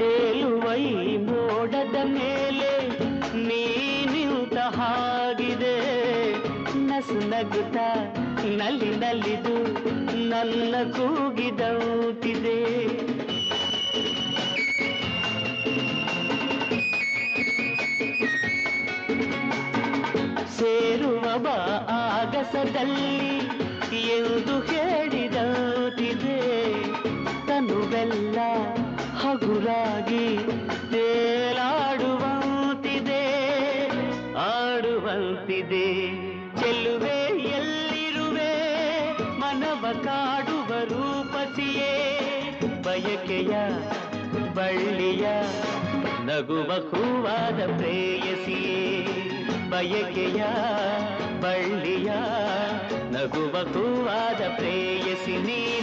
ತೇಲುವ ಮೋಡದ ಮೇಲೆ ನೀನಿಂತ ಹಾಗಿದೆ. ನಸು ನಗುತ್ತ ನಲ್ಲಿ ನಲ್ಲಿದು ನನ್ನ ಕೂಗಿದೌತಿದೆ. ಸೇರುವ ಆಗಸದಲ್ಲಿ ಎಂದು ತನು ತನುವೆಲ್ಲ ಹಗುರಾಗಿ ತೇಲಾಡುವಂತಿದೆ, ಆಡುವಂತಿದೆ. ಚೆಲ್ಲುವೆ, ಎಲ್ಲಿರುವೆ? ಮನವ ಕಾಡುವ ರೂಪಸಿಯೇ. ಬಯಕೆಯ ಬಳ್ಳಿಯ ನಗುವ ಹೂವಾದ ಪ್ರೇಯಸಿಯೇ. ಬಯಕೆಯ ಬಳ್ಳಿಯ ನಗುವ ಹೂವಾದ ಪ್ರೇಯಸಿ